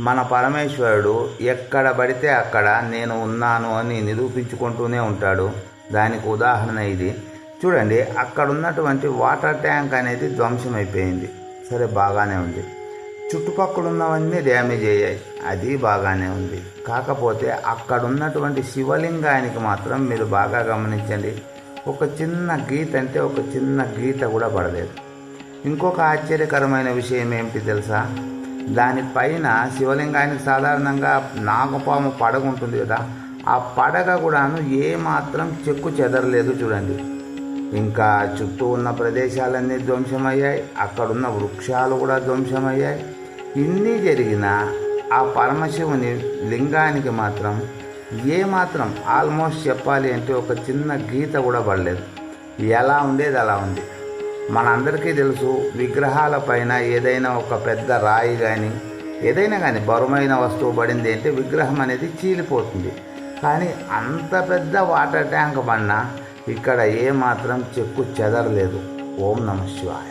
మన పరమేశ్వరుడు ఎక్కడ పడితే అక్కడ నేను ఉన్నాను అని నిరూపించుకుంటూనే ఉంటాడు. దానికి ఉదాహరణ ఇది. చూడండి అక్కడ ఉన్నటువంటి వాటర్ ట్యాంక్ అనేది ధ్వంసమైపోయింది. సరే బాగానే ఉంది. చుట్టుపక్కల ఉన్నవన్నీ డ్యామేజ్ అయ్యాయి. అది బాగానే ఉంది. కాకపోతే అక్కడ ఉన్నటువంటి శివలింగానికి మాత్రం మీరు బాగా గమనించండి. ఒక చిన్న గీత అంటే ఒక చిన్న గీత కూడా పడలేదు. ఇంకొక ఆశ్చర్యకరమైన విషయం ఏమిటి తెలుసా? దానిపైన శివలింగానికి సాధారణంగా నాగపాము పడగ ఉంటుంది కదా ఆ పడగ కూడాను ఏమాత్రం చెక్కు చెదరలేదు చూడండి. ఇంకా చుట్టూ ఉన్న ప్రదేశాలన్నీ ధ్వంసమయ్యాయి అక్కడున్న వృక్షాలు కూడా ధ్వంసమయ్యాయి. ఇన్ని జరిగినా ఆ పరమశివుని లింగానికి మాత్రం ఏ మాత్రం ఆల్మోస్ట్ చెప్పాలి అంటే ఒక చిన్న గీత కూడా పడలేదు. ఎలా ఉండేది అలా ఉంది. మనందరికీ తెలుసు విగ్రహాలపైన ఏదైనా ఒక పెద్ద రాయి కానీ ఏదైనా కానీ బరువైన వస్తువు పడింది అంటే విగ్రహం అనేది చీలిపోతుంది. కానీ అంత పెద్ద వాటర్ ట్యాంక్ పడినా ఇక్కడ ఏమాత్రం చెక్కు చెదరలేదు. ఓం నమ శివాయ.